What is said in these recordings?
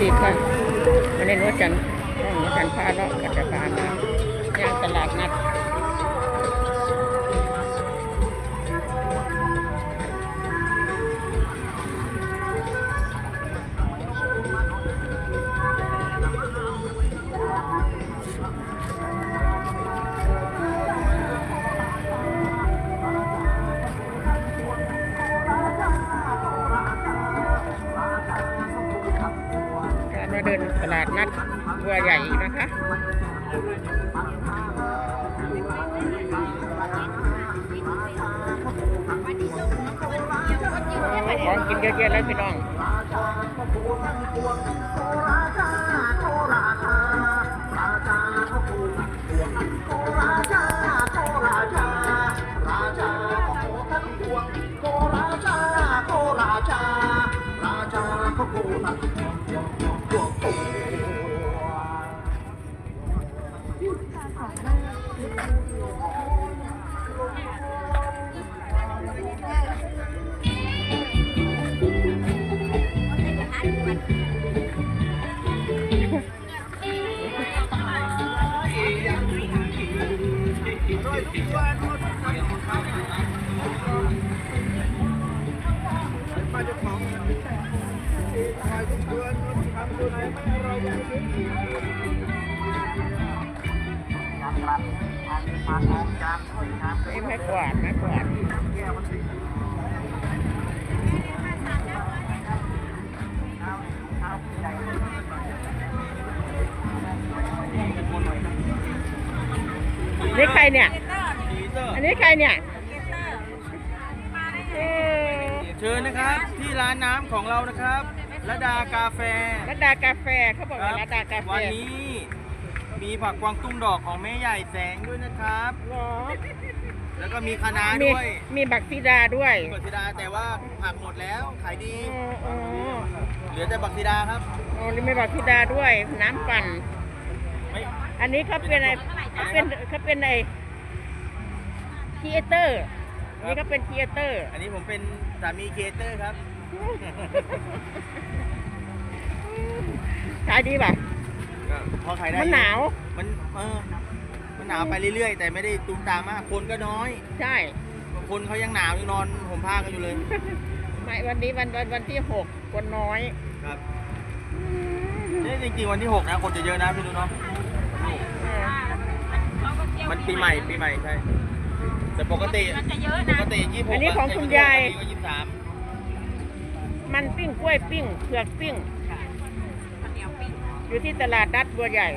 สิบค่ะมันนี้หนูจันหนูจันพาเลาะกัจจบานาเดินตลาดนัดตัวใหญ่นะคะของกินเยอะแยะเลยพี่น้อง นี่ไม้กวาดไม้กวาดนี่ใครเนี่ย อันนี้ใครเนี่ยเออเชิญนะครับที่ร้านน้ำของเรานะครับ ระดากาแฟรัดดากาแฟเขาบอกว่ารัดดากาแฟวันนี้มีผักกวางตุ้งดอกของแม่ใหญ่แสงด้วยนะครับเหรอแล้วก็มีคะน้ามีด้วยมีบักซีดาด้วยบักซีดาแต่ว่าผักหมดแล้วขายดี อ๋ออ๋อเหลือแต่บักซีดาครับ อ๋อนี่มีบักซีดาด้วย น้ำปั่น ไม่อันนี้เขาเป็นอะไรเขาเป็นเขาเป็นไอครีเอเตอร์นี่เขาเป็นครีเอเตอร์ อันนี้ผมเป็นสามีครีเอเตอร์ครับ ขายดีป่ะ ก็พอขายได้มันหนาว มันเออมันหนาวไปเรื่อยๆ แต่ไม่ได้ตูมตามมาก คนก็น้อย ใช่ คนเขายังหนาวยังนอนห่มผ้ากันอยู่เลย ไม่วันนี้วันวันวันที่หกคนน้อยครับนี่จริงๆวันที่6นะคนจะเยอะนะพี่ดูเนาะเออมันปีใหม่ปีใหม่ใช่ แต่ปกติปกติยี่สิบหกอันนี้ของคุณยายก็ยี่สิบสาม มันปิ้งกล้วยปิ้งเผือกปิ้งอยู่ที่ตลาดนัดบัวใหญ่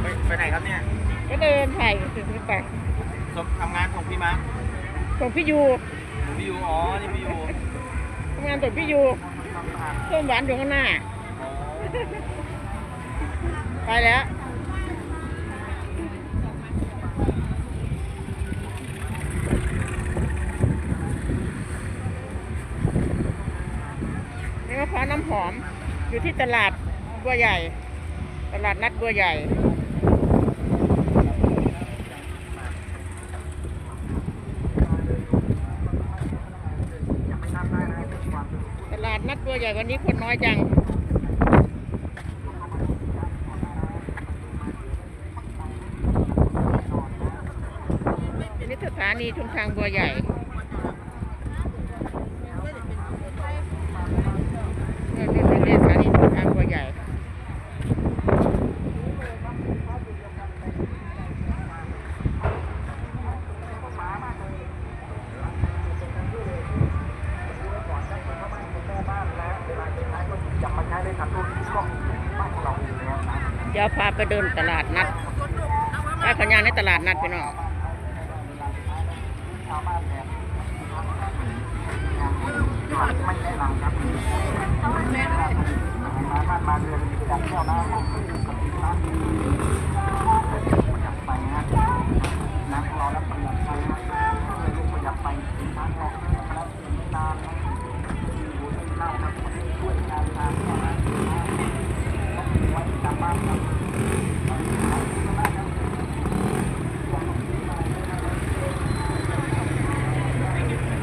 ไปไปไหนครับเนี่ยก็เดินถ่ายถึงไปสมทำงานของพี่มาร์คส่งพี่ยูพี่ยูอ๋อ นี่พี่ยูทำงานส่งพี่ยูต้มหวานอยู่ข้างหน้าอ๋อไปแล้ว นี่มะพร้าวน้ำห อม อยู่ที่ตลาดบัวใหญ่ ตลาดนัดบัวใหญ่ ตลาดนัดบัวใหญ่วันนี้คนน้อยจังนี่สถานีชุมทางบัวใหญ่นี่นี่นี่สถานีชุมทางบัวใหญ่ เดี๋ยวพาไปเดินตลาดนัดไปขยานในตลาดนัดพี่น้อง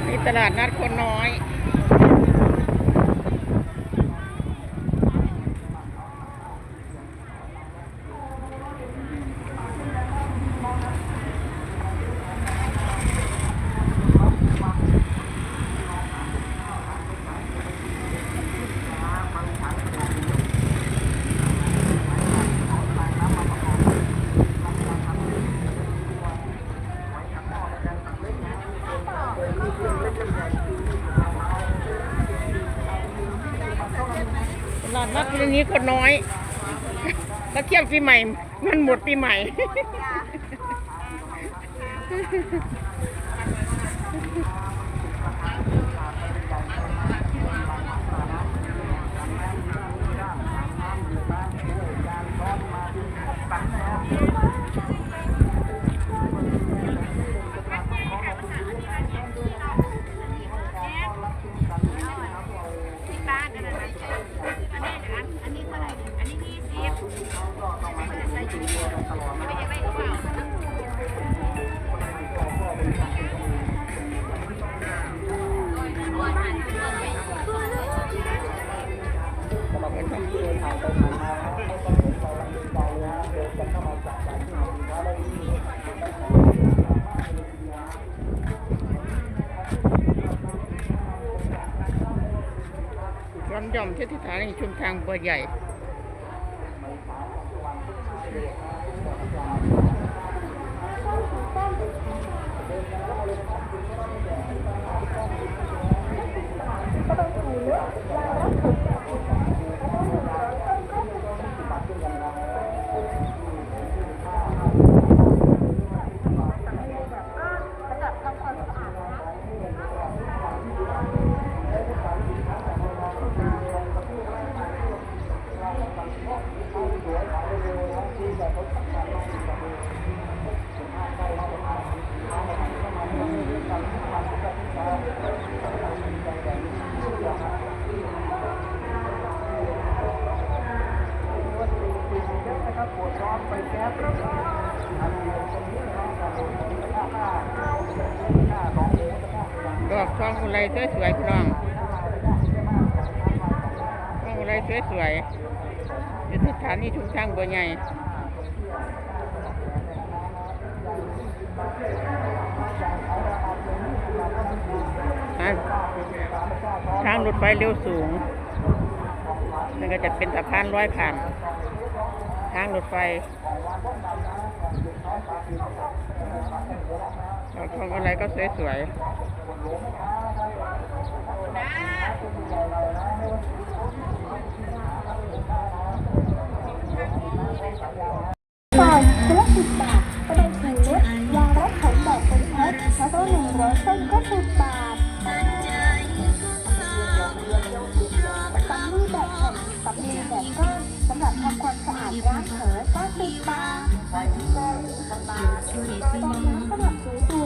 นี่ ตลาดนัดคนน้อย ว่าปี นี้ก็น้อย แล้วเที่ยงปีใหม่ มันหมดปีใหม่ ร้อนย่อมที่สถานีชุมทางบัวใหญ่ ดอกทองอะไรสวยๆพี่น้องทองอะไรสวยๆ อยู่ที่สถานีชุมทางบัวใหญ่ทางรถไฟเร็วสูงนั่นก็จะเป็นสะพานร้อยขามทางรถไฟดอกทองอะไรก็สวยๆ สิบบาทตับมือแบบแผ่นตับมือแบบก้อนสำหรับทำความสะอาดร้านเถอก็สิบบาทตอนนั้นสำหรับถูตัว